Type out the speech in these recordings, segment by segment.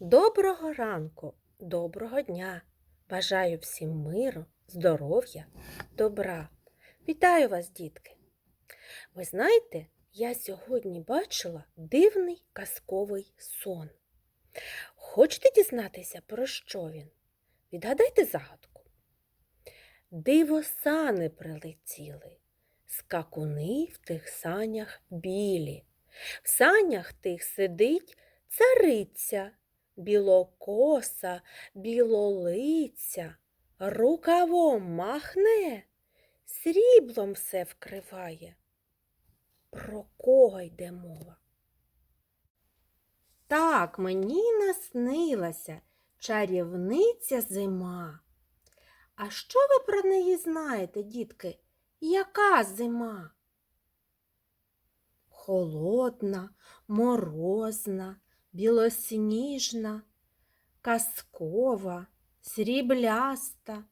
Доброго ранку, доброго дня. Бажаю всім миру, здоров'я, добра. Вітаю вас, дітки. Ви знаєте, я сьогодні бачила дивний казковий сон. Хочете дізнатися, про що він? Відгадайте загадку. Диво сани прилетіли, скакуни в тих санях білі. В санях тих сидить цариця, білокоса, білолиця, рукавом махне, сріблом все вкриває. Про кого йде мова? Так, мені наснилася чарівниця зима. А що ви про неї знаєте, дітки? Яка зима? Холодна, морозна, білосніжна, казкова, срібляста,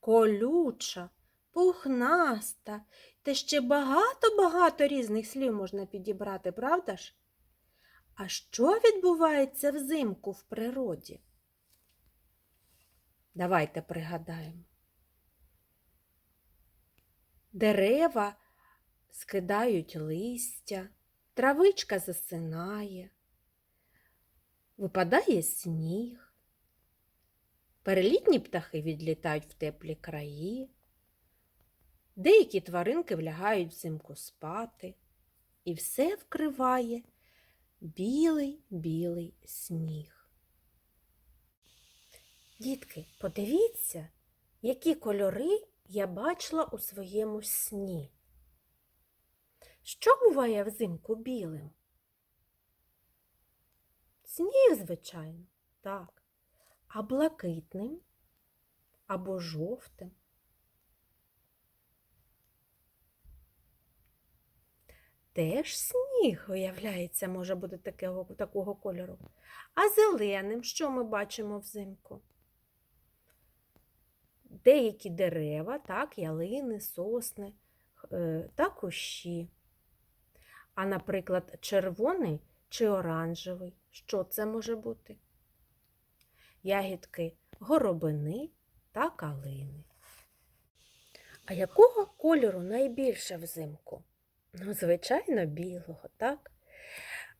колюча, пухнаста та ще багато-багато різних слів можна підібрати, правда ж? А що відбувається взимку в природі? Давайте пригадаємо. Дерева скидають листя, травичка засинає, випадає сніг, перелітні птахи відлітають в теплі краї, деякі тваринки влягають взимку спати, і все вкриває білий білий сніг. Дітки, подивіться, які кольори я бачила у своєму сні. Що буває взимку білим? Сніг, звичайно, так. А блакитним або жовтим. Теж сніг, виявляється, може бути такого, такого кольору. А зеленим що ми бачимо взимку? Деякі дерева, так, ялини, сосни е, та кущі. А, наприклад, червоний чи оранжевий. Що це може бути? Ягідки горобини та калини. А якого кольору найбільше взимку? Ну, звичайно, білого, так?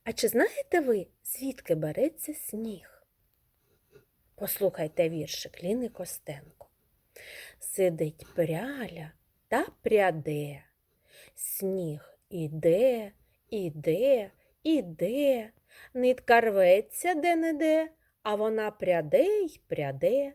А чи знаєте ви, звідки береться сніг? Послухайте віршик Ліни Костенко. Сидить пряля та пряде, сніг іде, іде, іде, нитка рветься де-не-де, а вона пряде й пряде.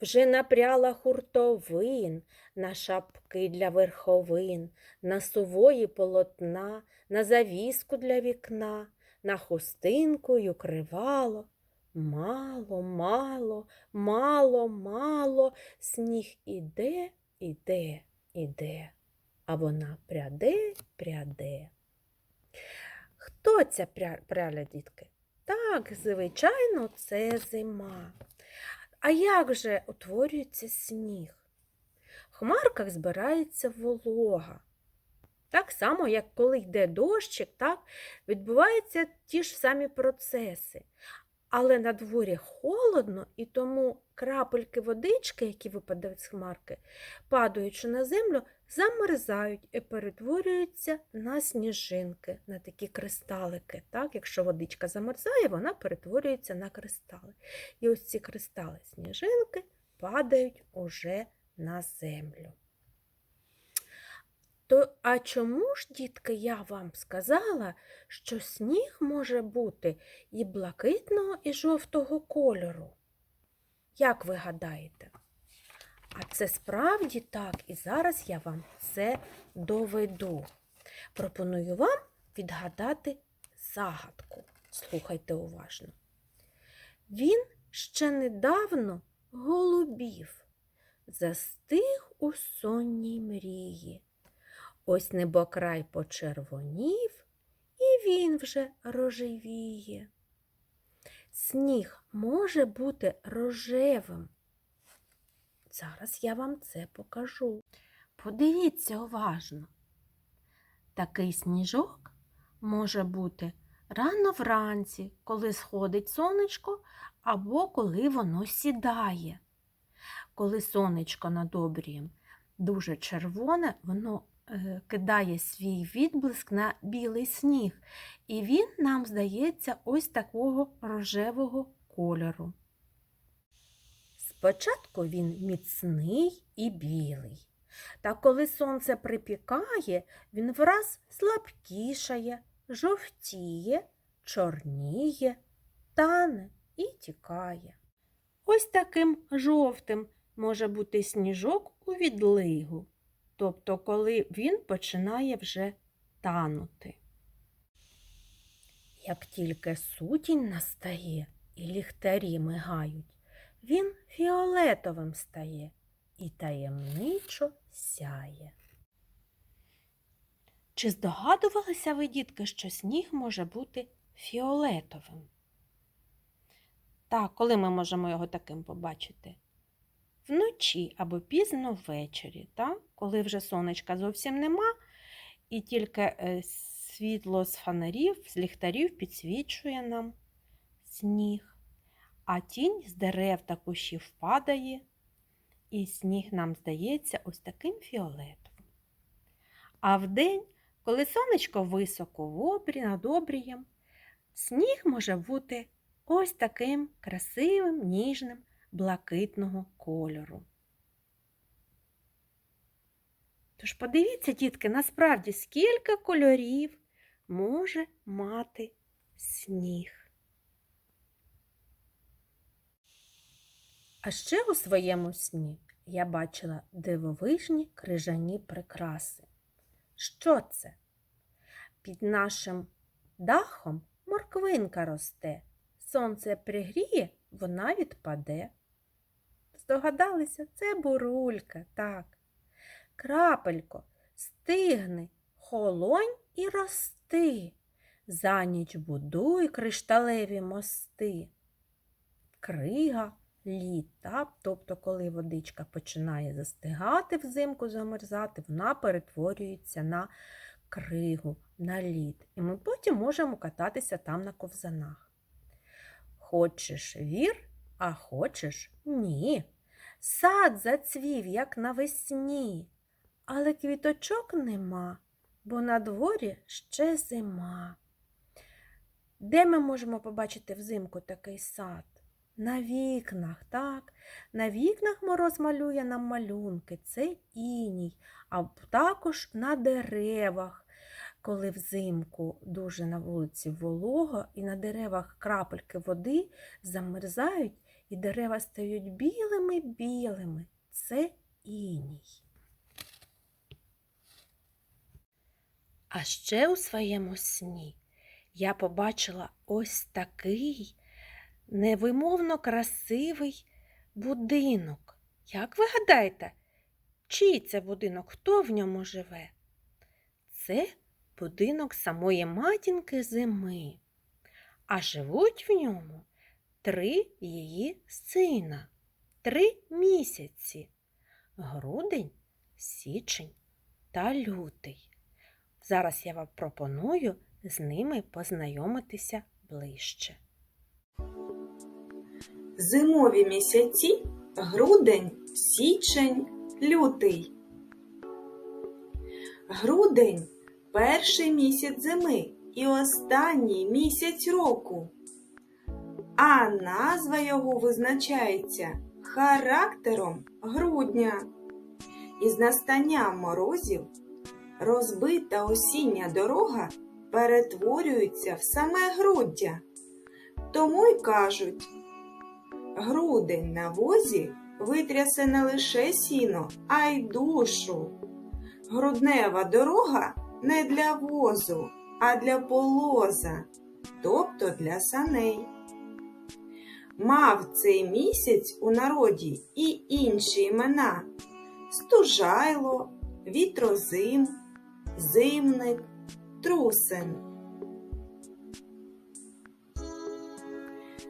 Вже напряла хуртовин, на шапки для верховин, на сувої полотна, на завіску для вікна, на хустинку й укривало. Мало, мало, мало, мало, сніг іде, іде, іде, а вона пряде, пряде. Хто ця пряля, дітки? Так, звичайно, це зима. А як же утворюється сніг? В хмарках збирається волога. Так само, як коли йде дощик, так, відбуваються ті ж самі процеси. Але на дворі холодно, і тому крапельки водички, які випадають з хмарки, падаючи на землю, замерзають і перетворюються на сніжинки, на такі кристалики. Так? Якщо водичка замерзає, вона перетворюється на кристали. І ось ці кристали сніжинки падають уже на землю. То, а чому ж, дітки, я вам сказала, що сніг може бути і блакитного, і жовтого кольору? Як ви гадаєте? А це справді так, і зараз я вам це доведу. Пропоную вам відгадати загадку. Слухайте уважно. Він ще недавно голубів, застиг у сонній мрії. Ось небокрай почервонів, і він вже рожевіє. Сніг може бути рожевим. Зараз я вам це покажу. Подивіться уважно. Такий сніжок може бути рано вранці, коли сходить сонечко, або коли воно сідає. Коли сонечко над обрієм дуже червоне, воно е, кидає свій відблиск на білий сніг, і він нам здається ось такого рожевого кольору. Спочатку він міцний і білий. Та коли сонце припікає, він враз слабкішає, жовтіє, чорніє, тане і тікає. Ось таким жовтим може бути сніжок у відлигу, тобто коли він починає вже танути. Як тільки сутінь настає і ліхтарі мигають, він фіолетовим стає і таємничо сяє. Чи здогадувалися ви, дітки, що сніг може бути фіолетовим? Так, коли ми можемо його таким побачити? Вночі або пізно ввечері, так? коли вже сонечка зовсім нема, і тільки е, світло з фонарів, з ліхтарів підсвічує нам сніг, а тінь з дерев та кущів падає, і сніг нам здається ось таким фіолетовим. А вдень, коли сонечко високо в обрі над обрієм, сніг може бути ось таким красивим, ніжним, блакитного кольору. Тож подивіться, дітки, насправді, скільки кольорів може мати сніг. А ще у своєму сні я бачила дивовижні крижані прикраси. Що це? Під нашим дахом морквинка росте. Сонце пригріє, вона відпаде. Здогадалися, це бурулька, так. Крапелько, стигни, холонь і рости. За ніч будуй кришталеві мости. Крига, лід, так? тобто, коли водичка починає застигати взимку, замерзати, вона перетворюється на кригу, на лід. І ми потім можемо кататися там на ковзанах. Хочеш вір, а хочеш ні. Сад зацвів, як навесні, але квіточок нема, бо на дворі ще зима. Де ми можемо побачити взимку такий сад? На вікнах, так, на вікнах мороз малює нам малюнки, це іній, а також на деревах, коли взимку дуже на вулиці волого і на деревах крапельки води замерзають, і дерева стають білими-білими. Це іній. А ще у своєму сні я побачила ось такий невимовно красивий будинок. Як ви гадаєте, чий це будинок? Хто в ньому живе? Це будинок самої матінки зими, а живуть в ньому три її сина, три місяці грудень, січень та лютий. Зараз я вам пропоную з ними познайомитися ближче. Зимові місяці грудень, січень, лютий. Грудень перший місяць зими і останній місяць року. А назва його визначається характером грудня. Із настанням морозів розбита осіння дорога перетворюється в саме груддя. Тому й кажуть, грудень на возі витрясе не лише сіно, а й душу. Груднева дорога не для возу, а для полоза, тобто для саней. Мав цей місяць у народі і інші імена стужайло, вітрозим, зимник, трусен.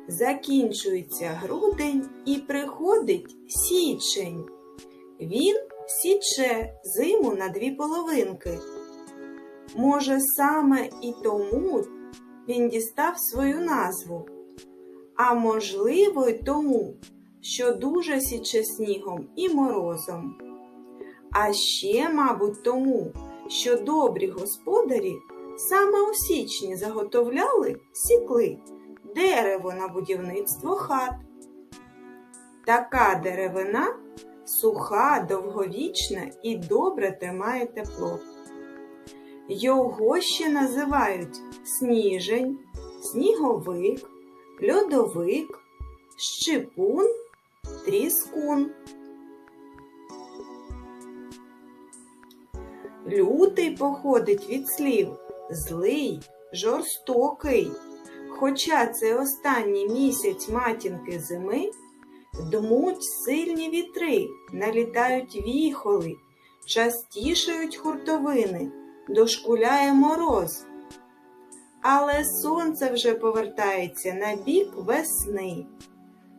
Закінчується грудень і приходить січень. Він січе зиму на дві половинки. Може, саме і тому він дістав свою назву? А можливо, й тому, що дуже січе снігом і морозом. А ще, мабуть, тому, що добрі господарі саме у січні заготовляли, сікли дерево на будівництво хат. Така деревина суха, довговічна і добре тримає тепло. Його ще називають сніжень, сніговик, льодовик, щепун, тріскун. Лютий походить від слів злий, жорстокий. Хоча це останній місяць матінки зими, дмуть сильні вітри, налітають віхоли, частішають хуртовини, дошкуляє мороз. Але сонце вже повертається на бік весни.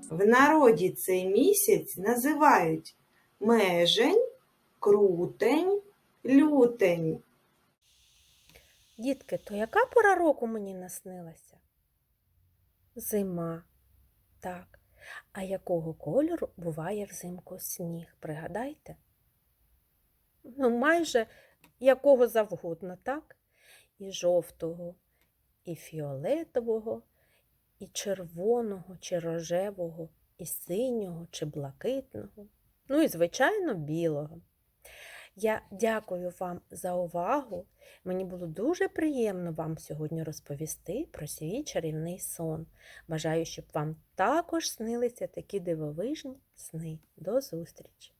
В народі цей місяць називають межень, крутень, лютень. Дітки, то яка пора року мені наснилася? Зима. Так. А якого кольору буває взимку сніг? Пригадайте? Ну, майже якого завгодно, так? І жовтого, і фіолетового, і червоного, чи рожевого, і синього, чи блакитного. Ну і, звичайно, білого. Я дякую вам за увагу. Мені було дуже приємно вам сьогодні розповісти про свій чарівний сон. Бажаю, щоб вам також снилися такі дивовижні сни. До зустрічі!